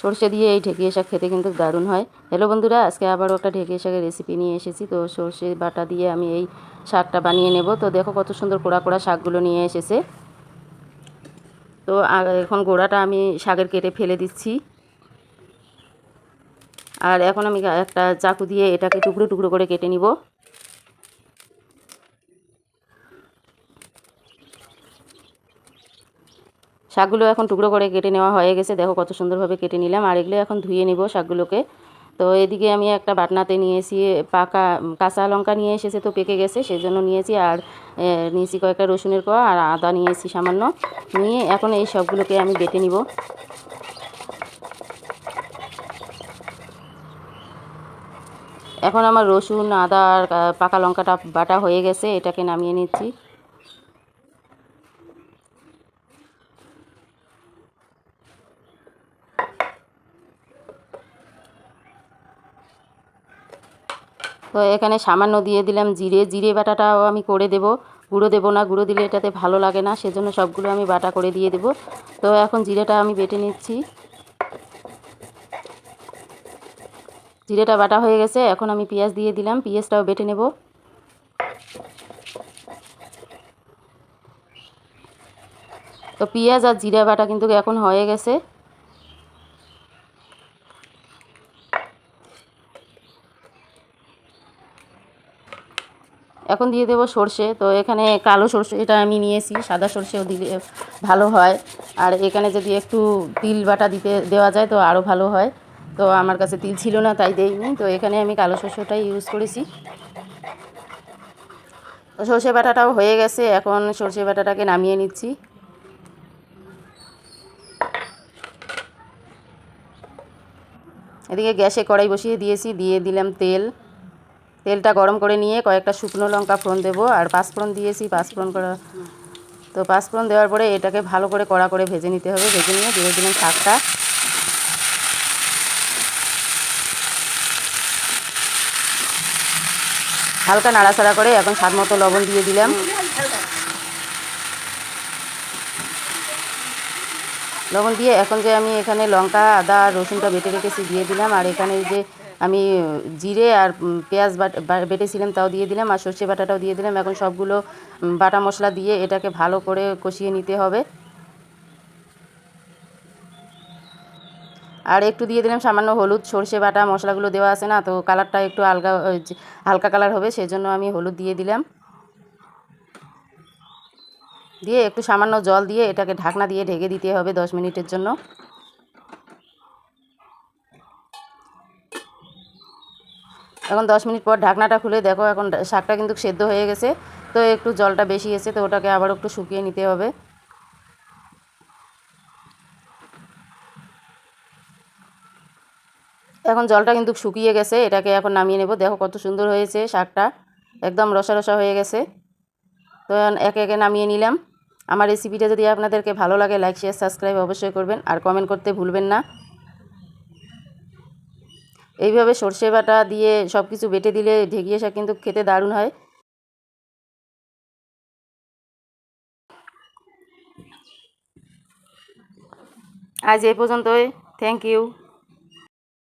সর্ষে দিয়ে এই ঢেঁকিয়ে শাক খেতে কিন্তু দারুণ হয়। হ্যালো বন্ধুরা, আজকে আবারও একটা ঢেঁকিয়ে শাকের রেসিপি নিয়ে এসেছি। তো সর্ষে বাটা দিয়ে আমি এই শাকটা বানিয়ে নেব। তো দেখো কত সুন্দর কোড়া কোড়া শাকগুলো নিয়ে এসেছে। তো এখন গোড়াটা আমি শাকের কেটে ফেলে দিচ্ছি। আর এখন আমি একটা চাকু দিয়ে এটাকে টুকরো টুকরো করে কেটে নিব। শাকগুলো এখন টুকরো করে কেটে নেওয়া হয়ে গেছে। দেখো কত সুন্দরভাবে কেটে নিলাম। আর এগুলো এখন ধুয়ে নিব শাকগুলোকে। তো এদিকে আমি একটা বাটনাতে নিয়েছি, পাকা কাঁচা লঙ্কা নিয়ে এসেছে তো পেকে গেছে সেই জন্য নিয়েছি। আর নিয়েছি কয়েকটা রসুনের কোয়া আর আদা নিয়েছি সামান্য। নিয়ে এখন এই সবগুলোকে আমি বেটে নিব। এখন আমার রসুন, আদা আর পাকা লঙ্কাটা বাটা হয়ে গেছে। এটাকে নামিয়ে নিচ্ছি। তো এখানে সামান্য দিয়ে দিলাম জিরে। জিরে বাটাটাও আমি করে দেব। গুঁড়ো দেবো না, গুঁড়ো দিলে এটাতে ভালো লাগে না, সেজন্য সবগুলো আমি বাটা করে দিয়ে দেব। তো এখন জিরেটা আমি বেটে নিচ্ছি। জিরেটা বাটা হয়ে গেছে, এখন আমি পেঁয়াজ দিয়ে দিলাম, পেঁয়াজটাও বেটে নেব। তো পেঁয়াজ আর জিরা বাটা কিন্তু এখন হয়ে গেছে। এখন দিয়ে দেবো সর্ষে। তো এখানে কালো সর্ষে এটা আমি নিয়েছি, সাদা সর্ষেও দিলে ভালো হয়। আর এখানে যদি একটু তিল বাটা দিতে দেওয়া যায় তো আরও ভালো হয়। তো আমার কাছে তিল ছিল না, তাই দেইনি। তো এখানে আমি কালো সর্ষেটাই ইউজ করেছি। তো সর্ষে বাটাটাও হয়ে গেছে, এখন সর্ষে বাটাটাকে নামিয়ে নিচ্ছি। এদিকে গ্যাসে কড়াই বসিয়ে দিয়েছি, দিয়ে দিলাম তেল। তেলটা গরম করে নিয়ে কয়েকটা শুকনো লঙ্কা ফোড়ন দেবো, আর পাঁচফোড়ন দিয়েছি, পাঁচফোড়ন করা তো পাঁচফোড়ন দেওয়ার পরে এটাকে ভালো করে কড়া করে ভেজে নিতে হবে, ভেজে নিয়ে দিয়ে দিলাম শাকটা। হালকা নাড়াচাড়া করে এখন স্বাদ মতো লবণ দিয়ে দিলাম। লবণ দিয়ে এখন যে আমি এখানে লঙ্কা, আদা, রসুনটা বেটে রেখেছি, দিয়ে দিলাম, আর এখানে যে আমি জিরে আর পেঁয়াজ বেটেছিলাম তাও দিয়ে দিলাম আর সর্ষে বাটাটাও দিয়ে দিলাম। এখন সবগুলো বাটা মশলা দিয়ে এটাকে ভালো করে কষিয়ে নিতে হবে। আর একটু দিয়ে দিলাম সামান্য হলুদ, সর্ষে বাটা মশলাগুলো দেওয়া আছে না, তো কালারটা একটু আলগা হালকা কালার হবে, সেজন্য আমি হলুদ দিয়ে দিলাম। দিয়ে একটু সামান্য জল দিয়ে এটাকে ঢাকনা দিয়ে ঢেকে দিতে হবে দশ মিনিটের জন্য। এখন দশ মিনিট পর ঢাকনাটা খুলে দেখো, এখন শাকটা কিন্তু সেদ্ধ হয়ে গেছে। তো একটু জলটা বেশি এসে তো ওটাকে আবার একটু শুকিয়ে নিতে হবে। এখন জলটা কিন্তু শুকিয়ে গেছে, এটাকে এখন নামিয়ে নেব। দেখো কত সুন্দর হয়েছে শাকটা, একদম রসা রসা হয়ে গেছে। তো একে একে নামিয়ে নিলাম। আমার রেসিপিটা যদি আপনাদেরকে ভালো লাগে লাইক শেয়ার সাবস্ক্রাইব অবশ্যই করবেন। আর কমেন্ট করতে ভুলবেন না। এইভাবে সর্ষে বাটা দিয়ে সব কিছু বেটে দিলে ঢেকিয়ে শাক কিন্তু খেতে দারুণ হয়। আজ এ পর্যন্তই। Thank you